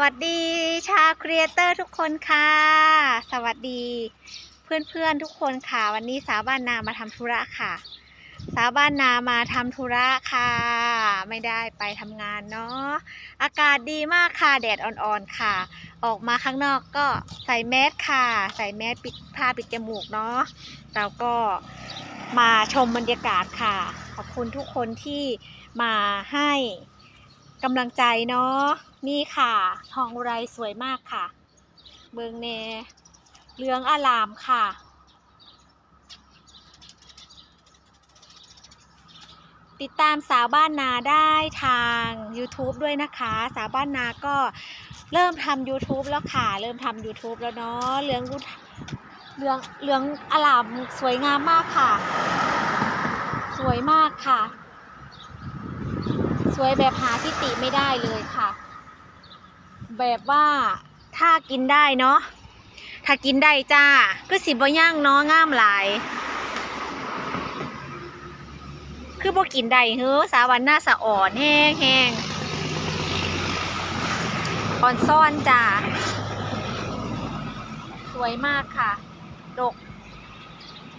วัสดีชาวครีเอเตอร์ทุกคนค่ะ สวัสดีเพื่อนๆทุกคนค่ะ วันนี้สาวบ้านนามาทำธุระค่ะ สาวบ้านนามาทำธุระค่ะ ไม่ได้ไปทำงานเนาะอากาศดีมากค่ะแดดอ่อนๆค่ะ ออกมาข้างนอกก็ใส่แมสค่ะ ใส่แมสปิดผ้าปิดจมูกเนาะเราก็มาชมบรรยากาศค่ะ ขอบคุณทุกคนที่มาให้กำลังใจเนาะ นี่ค่ะ ทองอุไรสวยมากค่ะ เบิงเนเหลืองอลามค่ะ ติดตามสาวบ้านนาได้ทาง YouTube ด้วยนะคะ สาวบ้านนาก็เริ่มทำ YouTube แล้วค่ะ เริ่มทำ YouTube แล้วเนาะเหลืองเหลืองเหลืองอลามสวยงามมากค่ะ สวยมากค่ะ สวยแบบหาที่ติไม่ได้เลยค่ะ แบบว่าถ้ากินได้เนาะถ้ากินได้จ้าก็สิบ่ย่างเนาะงามหลาย คือบ่กินได้เฮ้อสาวันหน้าสะอ่อนแห้งแห้งอ่อนซ่อนจ้าสวยมากค่ะ ดอก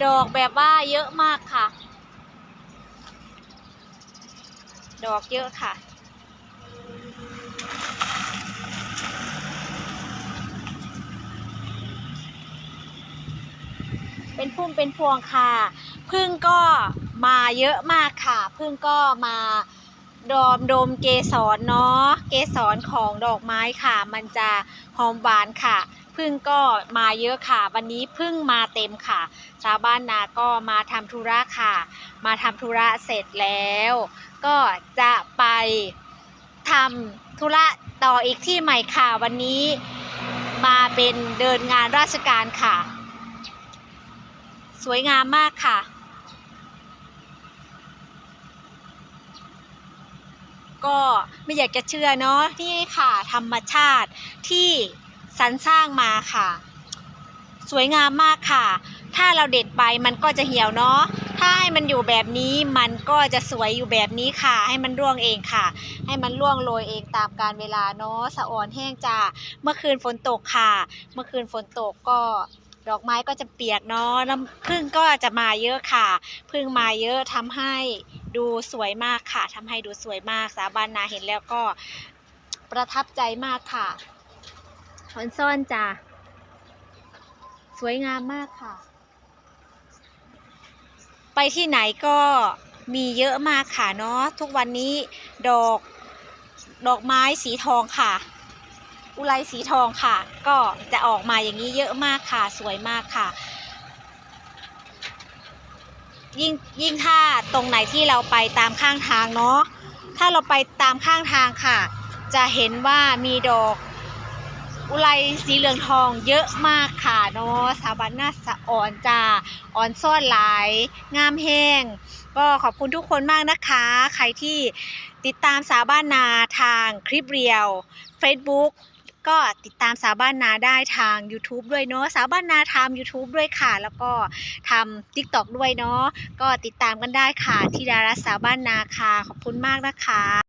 ดอกแบบว่าเยอะมากค่ะ ดอกเยอะค่ะ เป็น พุ่มเป็นพวงค่ะพึ่งก็มาเยอะมากค่ะพึ่งก็มาดอมดมเกสรเนาะเกสรของดอกไม้ค่ะ มันจะหอมหวานค่ะพึ่งก็มาเยอะค่ะ วันนี้พึ่งมาเต็มค่ะ ชาวบ้านนาก็มาทำธุระค่ะ มาทำธุระเสร็จแล้ว ก็จะไปทำธุระต่ออีกที่ใหม่ค่ะ วันนี้มาเป็นเดินงานราชการค่ะ สวยงามมากค่ะ ก็ไม่อยากจะเชื่อเนาะนี่ค่ะ ธรรมชาติที่สรรสร้างมาค่ะ สวยงามมากค่ะ ถ้าเราเด็ดไปมันก็จะเหี่ยวเนาะถ้าให้มันอยู่แบบนี้มันก็จะสวยอยู่แบบนี้ค่ะ ให้มันร่วงเองค่ะ ให้มันร่วงโรยเองตามการเวลาเนาะสะอ่อนแห้งจ้าเมื่อคืนฝนตกค่ะ เมื่อคืนฝนตกก็ ดอกไม้ก็จะเปียกเนาะน้ำพึ่งก็จะมาเยอะค่ะ พึ่งมาเยอะทำให้ดูสวยมากค่ะทำให้ดูสวยมากสาบานนาเห็นแล้วก็ประทับใจมากค่ะหอนซ่อนจ้าสวยงามมากค่ะ ไปที่ไหนก็มีเยอะมากค่ะเนาะทุกวันนี้ดอกดอกไม้สีทองค่ะ อุไรสีทองค่ะ ก็จะออกมาอย่างนี้เยอะมากค่ะ สวยมากค่ะ ยิ่งยิ่งถ้าตรงไหนที่เราไปตามข้างทางเนาะถ้าเราไปตามข้างทางค่ะ จะเห็นว่ามีดอกอุไรสีเหลืองทองเยอะมากค่ะเนาะสาบันนาสะอ่อนจ้าอ่อนซ่อนหลาย งามแห้ง ก็ขอบคุณทุกคนมากนะคะ ใครที่ติดตามสาวบ้านนาทางคลิปเรียว Facebook ก็ติดตามสาวบ้านนาได้ทาง YouTube ด้วยเนาะสาวบ้านนาทำ YouTube ด้วยค่ะ แล้วก็ทำ TikTok ด้วยเนาะก็ติดตามกันได้ค่ะที่ดาราสาวบ้านนาค่ะขอบคุณมากนะคะ